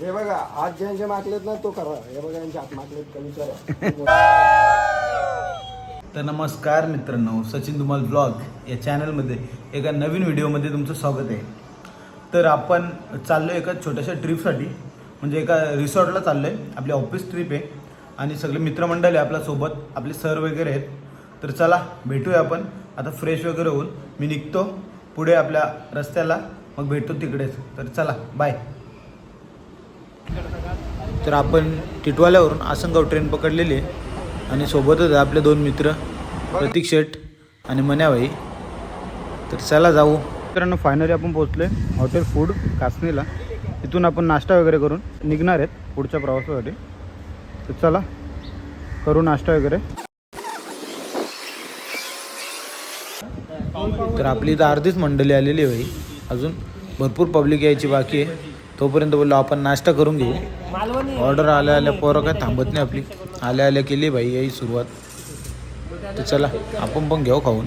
हे बघा आज ज्यांचे माकलेत ना तो करा. हे बघा यांचे हात माकलेत का विचारा तर नमस्कार मित्रांनो सचिन धुमाल ब्लॉग या चॅनलमध्ये एका नवीन व्हिडिओमध्ये तुमचं स्वागत आहे. तर आपण चाललो एका छोट्याशा ट्रिपसाठी म्हणजे एका रिसॉर्टला चाललो आहे आपली ऑफिस ट्रिप आहे. आणि सगळे मित्रमंडळ आहे आपल्यासोबत आपले सर वगैरे आहेत. तर चला भेटूया आपण. आता फ्रेश वगैरे होऊन मी निघतो. पुढे आपल्या रस्त्याला मग भेटतो तिकडेच तर चला बाय तर आपण टिटवाल्यावरून आसनगाव ट्रेन पकडलेली आहे. आणि सोबतच आहे आपले दोन मित्र प्रतीक शेठ आणि मन्याबाई तर चला जाऊ. मित्रांनो फायनली आपण पोहोचले हॉटेल फूड कासनीला इथून आपण नाश्ता वगैरे करून निघणार आहेत पुढच्या प्रवासासाठी. तर चला करू नाश्ता वगैरे. तर आपली इथं अर्धीच मंडळी आलेली आहे अजून भरपूर पब्लिक यायची बाकी आहे. तोपर्यंत बोललो आपण नाश्ता करून घेऊ. ऑर्डर आल्या आल्या पोरं काय थांबत नाही आपली. आल्या आल्या केली भाई याही सुरुवात. तर चला आपण पण घेऊ खाऊन.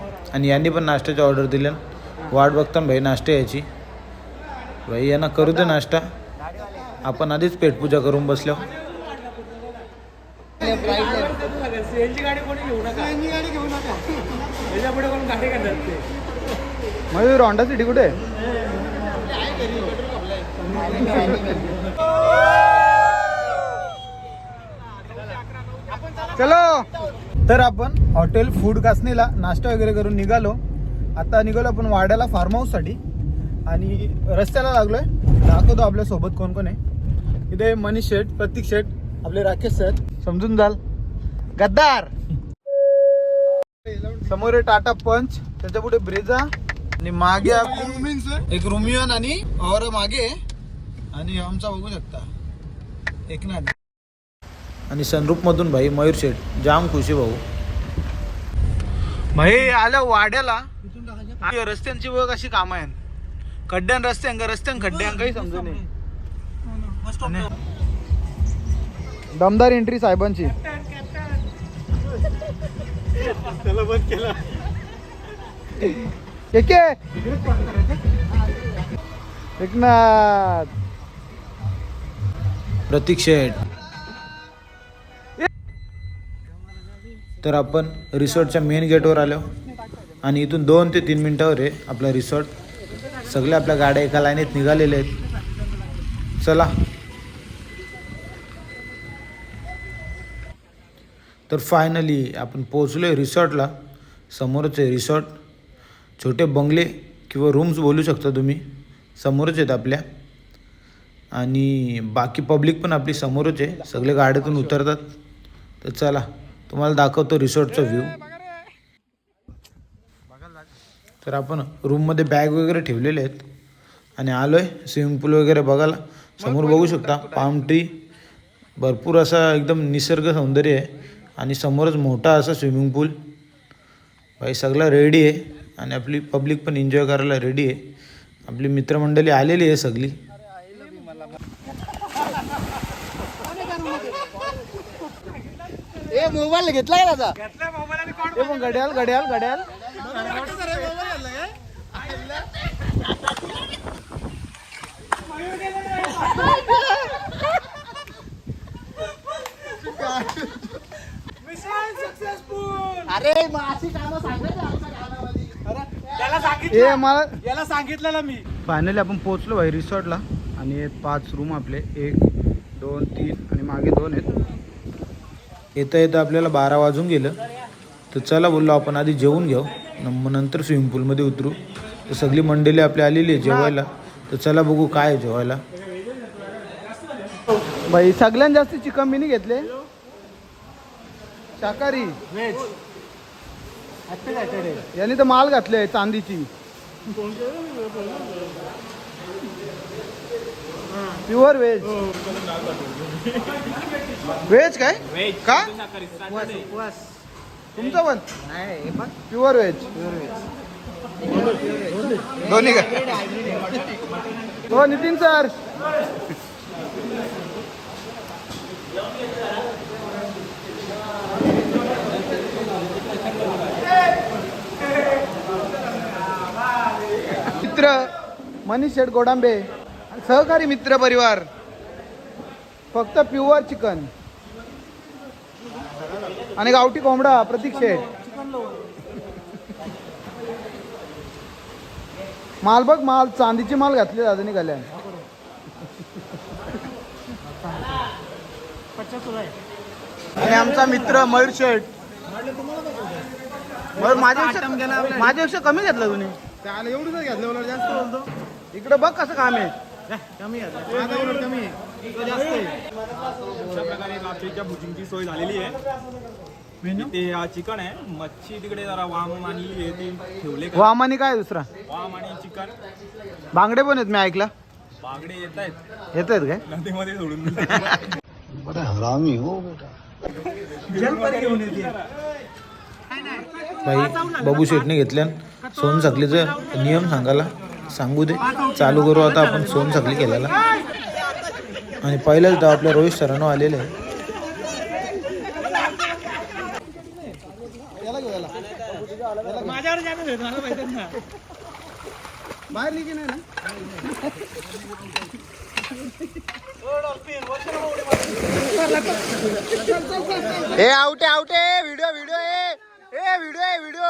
आणि यांनी पण नाश्त्याची ऑर्डर दिल्या वाट बघता भाई नाश्ता यायची. भाई यांना करू दे नाश्ता. आपण आधीच पेटपूजा करून बसलो. मयूर होंडा सिटी कुठे? आहे चलो. तर आपण हॉटेल फूड कासनीला नाश्ता वगैरे करून निघालो. आता निघालो आपण वाड्याला फार्म हाऊससाठी. आणि रस्त्याला लागलोय. दाखवतो आपल्यासोबत कोण कोण आहे. इथे मनीष शेठ प्रतीक शेठ आपले राकेश सर. समजून जाल. गद्दार! समोर आहे टाटा पंच. त्याच्या पुढे ब्रेझा. आणि मागे आपली एक रुमियन आणि और मागे. आणि आमचा बघू शकता. एकनाथ. आणि सनरूप मधून भाई मयूर शेठ जाम खुशी भाऊ. भाई आल्या वाड्याला. रस्त्यांची बघ अशी कामं आहेत. खड्ड्यान रस्त्यां रस्त्यां खड्ड्यां काही समजू नये आणि दमदार एंट्री साहेबांची. एके एकनाथ. प्रतीक शेठ. तर आपण रिसॉर्टच्या मेन गेटवर आलो. आणि इथून दोन ते तीन मिनटावर आहे आपला रिसॉर्ट. सगळ्या आपल्या गाड्या एका लाईनीत निघालेल्या आहेत. चला. तर फायनली आपण पोहोचलो आहे रिसॉर्टला. समोरच आहे रिसॉर्ट. छोटे बंगले किंवा रूम्स बोलू शकता तुम्ही. समोरच आहेत आपल्या. आणि बाकी पब्लिक पण आपली समोरच आहे. सगळे गाड्यातून उतरतात. तर चला. तुम्हाला दाखवतो रिसॉर्टचा व्ह्यू तर आपण रूममध्ये बॅग वगैरे ठेवलेले आहेत. आणि आलो आहे स्विमिंग पूल वगैरे बघायला. समोर बघू शकता पाम ट्री भरपूर असा एकदम निसर्ग सौंदर्य आहे. आणि समोरच मोठा असा स्विमिंग पूल भाई सगळा रेडी आहे. आणि आपली पब्लिक पण एन्जॉय करायला रेडी आहे. आपली मित्रमंडळी आलेली आहे सगळी. मोबाईल घेतलाय ए पण घड्याल घड्याल घड्याल. अरे अशी कामं सांगायचं सांगितलं. मला याला सांगितलेलं मी. फायनली आपण पोहोचलो भाई रिसॉर्टला आणि हे पाच रूम आपले. एक दोन तीन आणि मागे दोन आहेत. येता येतं आपल्याला बारा वाजून गेलं. तर चला बोललो आपण आधी जेवून घेऊ. मग नंतर स्विमिंग पूलमध्ये उतरू. तर सगळी मंडळी आपली आलेली आहे जेवायला. तर चला बघू काय आहे जेवायला. भाई सगळ्यात जास्त चिकन बिनी घेतले? शाकाहारी? व्हेज यांनी तर माल घातले चांदीची. प्युअर व्हेज व्हेज काय? व्हेज का? उपवास तुमचं पण? नाही पण. प्युअर व्हेज दोन्ही का? हो नितीन सर. मित्र मनीष शेठ गोडांबे. सहकारी मित्र परिवार. फक्त प्युअर चिकन. आणि गावठी कोंबडा प्रतीक शेठ माल बघ माल चांदीची माल घातली दादा निघाल्या आणि आमचा मित्र मयूर शेठ. मयूर माझ्यापेक्षा माझ्यापेक्षा कमी घेतला तुम्ही. उलट जास्त बोलतो. इकडे बघ कसं काम आहे. कमी माझा कमी आहे. तो जास्त आहे. अशा प्रकारे कापडीच्या भुजिंगची सोय झालेली आहे ते चिकन आहे. मच्छी तिकडे जरा वाम आणि हे ते ठेवले का? वामानी काय दुसरा? वाम आणि चिकन. बांगडे पण आहेत मी ऐकला. बागडे येत आहेत. येत आहेत काय? नदीमध्ये सोडून. भाई बाबू शेटने घेतल्या सोन सकलीचं नियम सांगायला. सांगू दे. चालू करू आता आपण सोन सकली केलेला. आणि पहिलाच डाव आपल्या रोहित सरांनो आलेले आहे. हे आवटे आवटे बाहेर नाही ना ए आउटे आउटे व्हिडिओ व्हिडिओ ए. ए व्हिडिओ ए व्हिडिओ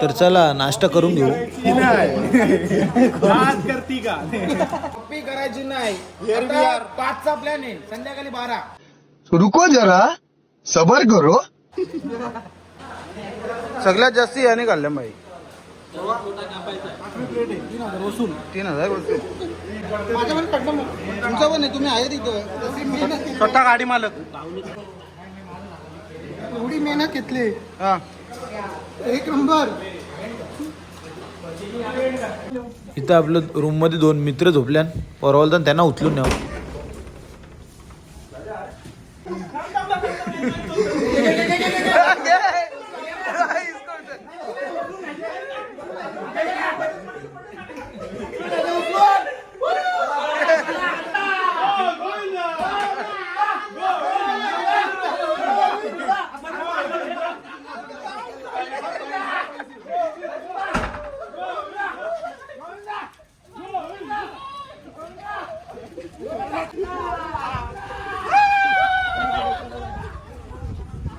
तर चला नाश्ता करून घेऊ. करती का? करायची नाही. पाचचा प्लॅन आहे. संध्याकाळी बारा. रुको जरा. सबर करो. सगळ्यात जास्त याने काढल्या बाई. तीन हजार तुमचं पण आहे तुम्ही आहे तिथं. स्वतः गाडी मालक. एवढी मेहनत घेतली. हा. एक नंबर. इथं आपलं रूममध्ये दोन मित्र झोपल्यान. परवाल त्यांना उचलून न्यावं.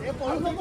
पुढे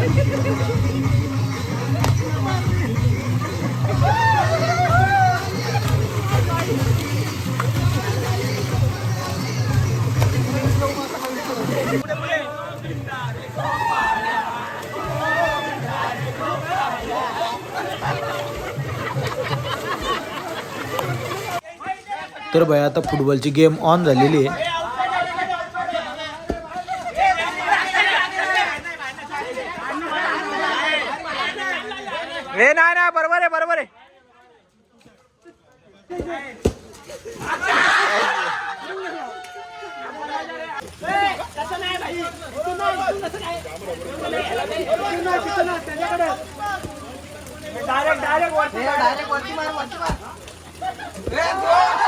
Thank you. तर भाई आता फुटबॉलची गेम ऑन झालेली आहे. हे नाही ना बरोबर आहे बरोबर आहे. Here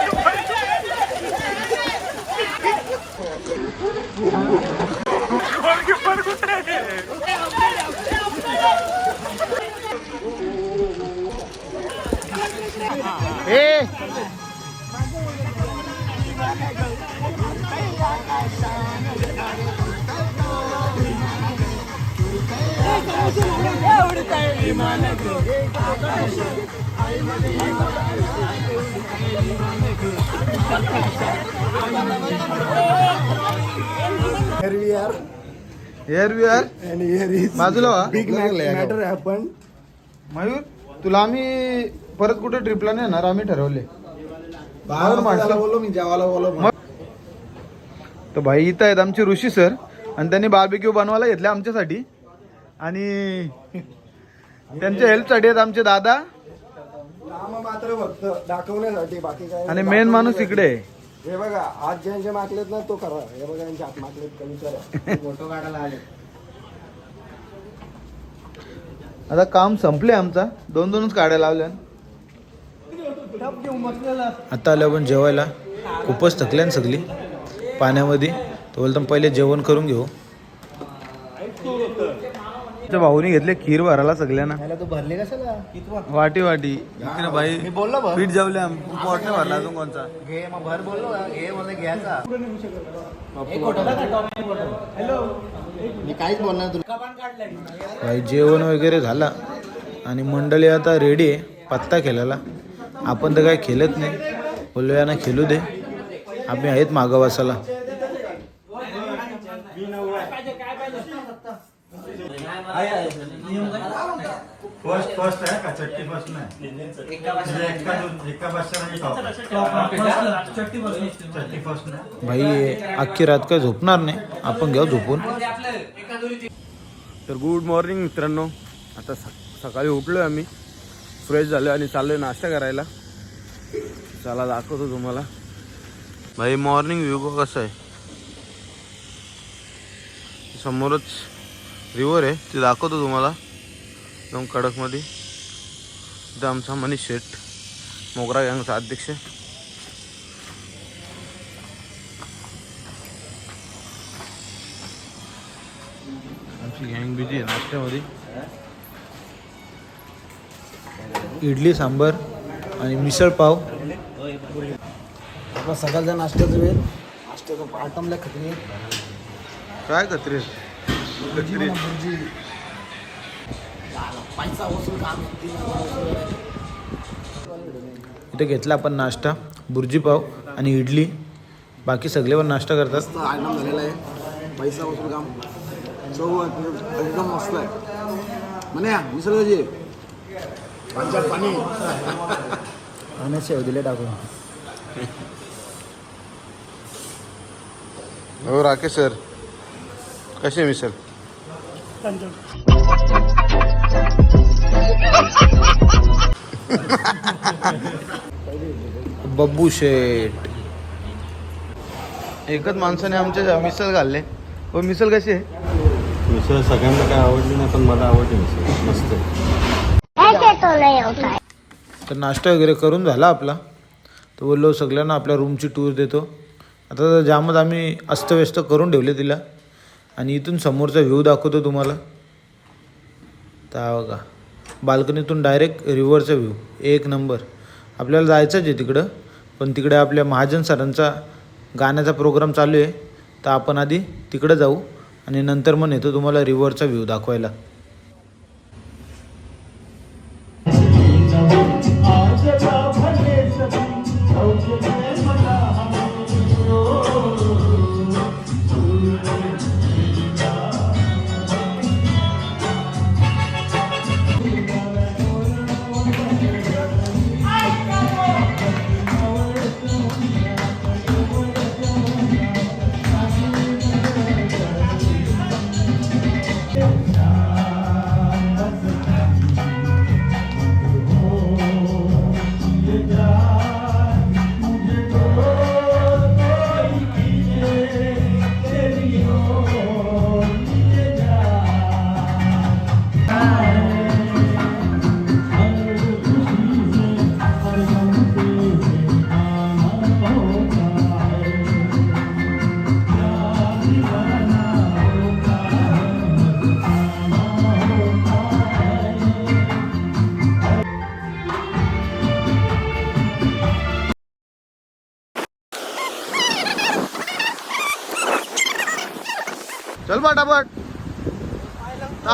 हेअर here is बाजूला. मयूर तुला आम्ही परत कुठे ट्रिपला नाही येणार आम्ही ठरवले. बाहेर माणसं- बोललो मी जेवायला मग- तर भाई इथं आहेत आमचे ऋषी सर आणि त्यांनी बार्बिक्यू बनवायला घेतले आमच्यासाठी. आणि त्यांच्या हेल्पसाठी आहेत आमचे दादा. काम मात्र फक्त दाखवण्यासाठी बाकी काय आणि मेन माणूस इकडे आहे. हे बघा आज ज्यांचे मागलेत ना तो करा. हे बघा यांचे हात मागलेत का विचारा फोटो काढायला आले. आता काम संपले आमचा. दोन दोनच काड्या लावल्या. आता आलं आपण जेवायला. खूपच थकल्या ना सगळी. पाण्यामध्ये. तो बोलतो पहिले जेवण करून घेऊ. त्या भाऊनी घेतले खीर भरायला सगळ्यांना. तू भरले कशाला? वाटी वाटी. इकडे भाई पीठ जेवले आम्ही पोट नाही भरला अजून कोणचा. घे मग भर बोललो घे मला घ्यायचा. मी काहीच बोलणार तुला. भाई जेवण वगैरे झाला. आणि मंडळी आता रेडी आहे पत्ता खेळायला. आपण तर काय खेळत नाही. बोललो यांना खेळू दे. आम्ही आहेत मागं बसायला फर्स्ट फर्स्ट आहे का? चट्टी फर्स्ट नाही म्हणजे एका दोन- एका चट्टी फर्स्ट नाही भाई अख्खी रात काय झोपणार नाही? आपण घेऊ झोपून. तर गुड मॉर्निंग मित्रांनो. आता स- सकाळी उठलो आम्ही. फ्रेश झालो आणि चाललोय नाश्ता करायला. चला दाखवतो तुम्हाला. भाई मॉर्निंग व्ह्यू कसं आहे. समोरच रिव्हर आहे. ते दाखवतो तुम्हाला. एकदम कडकमध्ये. इथं आमचा मनीष शेठ. मोगरा गँगचा अध्यक्ष आमची गँग बिझी आहे नाश्त्यामध्ये. इडली सांबर आणि मिसळ पाव. आपला सकाळचा नाश्त्याचा वेळ. नाश्त्याचा आटमल्या खत्री काय खत्री इथे घेतला आपण नाश्ता बुर्जी पाव आणि इडली. बाकी सगळे पण नाश्ता करतात. आयटम झालेला आहे. पैसा वसूल काम. चव एकदम मस्त आहे. म्हणे मिसळ कशी पंजाब पाणी. पाण्यात शेव दिले टाकून. हो राकेश सर. कसे मिसळ? बब्बू शेठ. एकच माणसाने आमच्या मिसल घालले व मिसल कशी आहे? मिसळ सगळ्यांना काय आवडली नाही पण मला आवडली मिसळ. मस्त आहे. ऐसे तो नहीं होता है। तर नाश्ता वगैरे करून झाला आपला. तर बोललो सगळ्यांना आपल्या रूमची टूर देतो. आता तर जामच आम्ही अस्तव्यस्त करून ठेवले तिला. आणि इथून समोरचा व्ह्यू दाखवतो तुम्हाला. तर बघा. बाल्कनीतून डायरेक्ट रिव्हरचा व्ह्यू एक नंबर आपल्याला जायचंच आहे तिकडं. पण तिकडे आपल्या महाजन सरांचा गाण्याचा प्रोग्राम चालू आहे. तर आपण आधी तिकडं जाऊ. आणि नंतर मग येतो तुम्हाला रिव्हरचा व्ह्यू दाखवायला.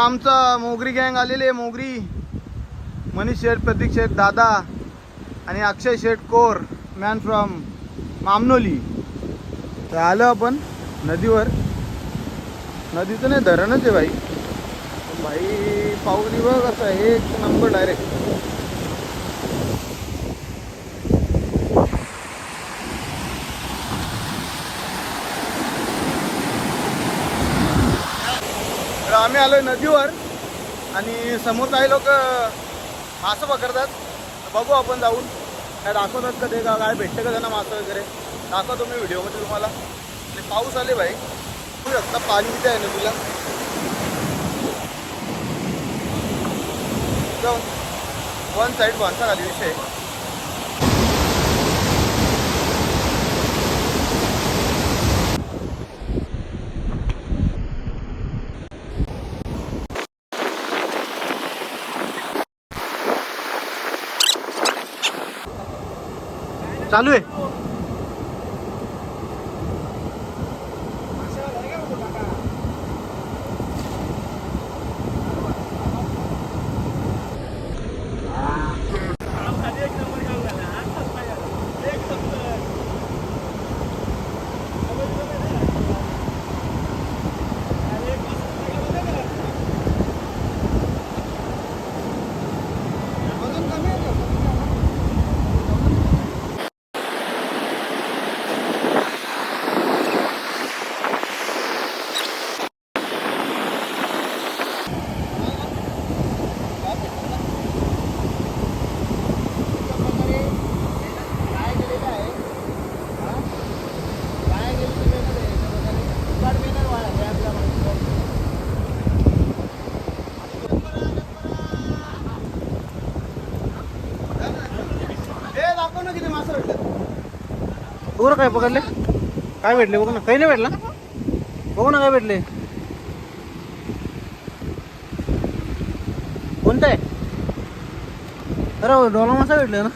आमचा मोगरी गँग आलेली आहे मोगरी. मनीष शेठ प्रतीक शेठ दादा आणि Akshay Sheth core man from Mamnoli. तर आलो आपण नदीवर. नदीचं नाही धरणच आहे भाई. भाई पाऊस बघ कसं आहे एक नंबर डायरेक्ट आम्ही आलोय नदीवर आणि समोर काही लोक मासं पकडतात. तर बघू आपण जाऊन. काय दाखवतात का ते? का काय भेटतं का त्यांना मासं वगैरे? दाखवतो मी व्हिडिओमध्ये तुम्हाला. आणि पाऊस आले भाई. बघू शकता पाणी इथे आहे नदीला. जाऊन. वन साईड बांधता खाली विषय. चालू आहे हे दाखव ना किती मासे भेटले बघू ना काय पकडले? काय भेटले? बघू ना. काही नाही भेटला. बघू ना काय भेटले. कोणतं? आहे अरे डोला मासा भेटले ना.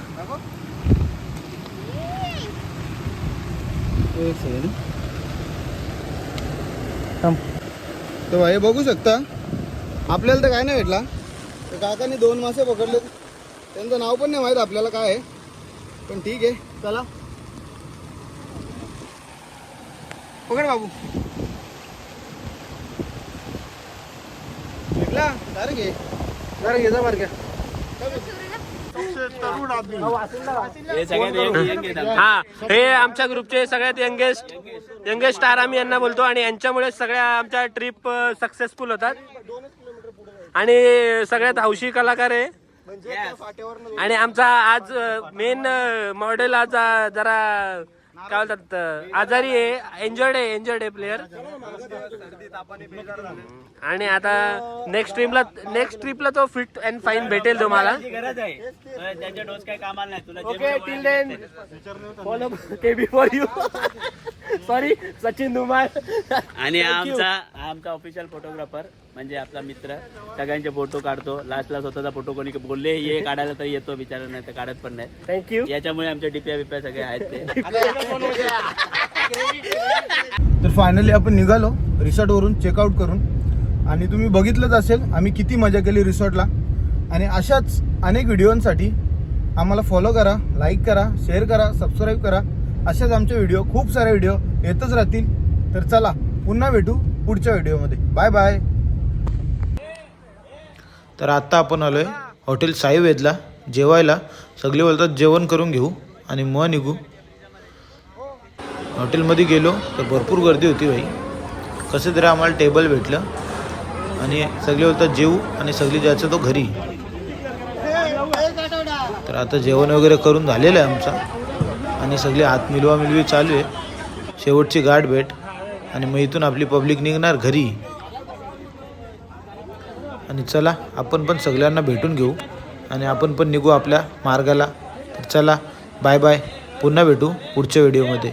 एक सेकंड थांब. तर भाई बघू शकता. आपल्याला तर काय नाही भेटला. तर काकाने दोन मासे पकडले. त्यांचं नाव पण नाही माहीत आपल्याला काय आहे. पण ठीक आहे. चला. पकड बाबू. भेटला जरा घे. जरा घे जा बारक्या हा हे आमच्या ग्रुपचे सगळ्यात यंगेस्ट यंगेस्ट स्टार आम्ही यांना बोलतो आणि यांच्यामुळे सगळ्या आमच्या ट्रिप सक्सेसफुल होतात. आणि सगळ्यात हौशी कलाकार आहे आणि आमचा आज मेन मॉडेल आज जरा काय बोलतात अं, आजारी आहे एन्जॉयड आहे एन्जॉयड आहे प्लेअर आणि आता नेक्स्ट ट्रिपला नेक्स्ट ट्रिपला तो फिट अँड फाईन भेटेल तुम्हाला. गरज आहे. त्याच्या डोस काय कामाला नाही. तुला ओके टिल देन फॉलो के बी for you sorry Sachin Dhumal. आणि आमचा आमचा ऑफिशियल फोटोग्राफर म्हणजे आपला मित्र. सगळ्यांचे फोटो काढतो. लास्टला स्वतःचा फोटो कोणी बोलले ये काढायला तर येतो बिचारा नाही तर काढत पण नाही. थँक्यू याच्यामुळे आमचे डिप्या बिप्या सगळे आहेत ते. तर फायनली आपण निघालो रिसॉर्टवरून चेकआउट करून. आणि तुम्ही बघितलंच असेल आम्ही किती मजा केली रिसॉर्टला. आणि अशाच अनेक व्हिडिओंसाठी आम्हाला फॉलो करा लाईक करा शेअर करा सबस्क्राईब करा. अशाच आमचे व्हिडिओ खूप सारे व्हिडिओ येतच राहतील. तर चला पुन्हा भेटू पुढच्या व्हिडिओमध्ये बाय बाय तर आत्ता आपण आलो आहे हॉटेल साईवेदला. जेवायला. सगळे बोलतात जेवण करून घेऊ आणि मग निघू. हॉटेलमध्ये गेलो तर भरपूर गर्दी होती भाई. कसं तरी आम्हाला टेबल भेटलं. आणि सगळे बोलतात जेवू आणि सगळी जायचं तो घरी. तर आता जेवण वगैरे करून झालेलं आहे आमचा. आणि सगळी हात मिलवा मिलवी चालू आहे. शेवटची गाठ भेट. आणि मग इथून आपली पब्लिक निघणार घरी. आणि चला आपण पण सगळ्यांना भेटून घेऊ. आणि आपण पण निघू आपल्या मार्गाला. तर चला बाय बाय पुन्हा भेटू पुढच्या व्हिडिओमध्ये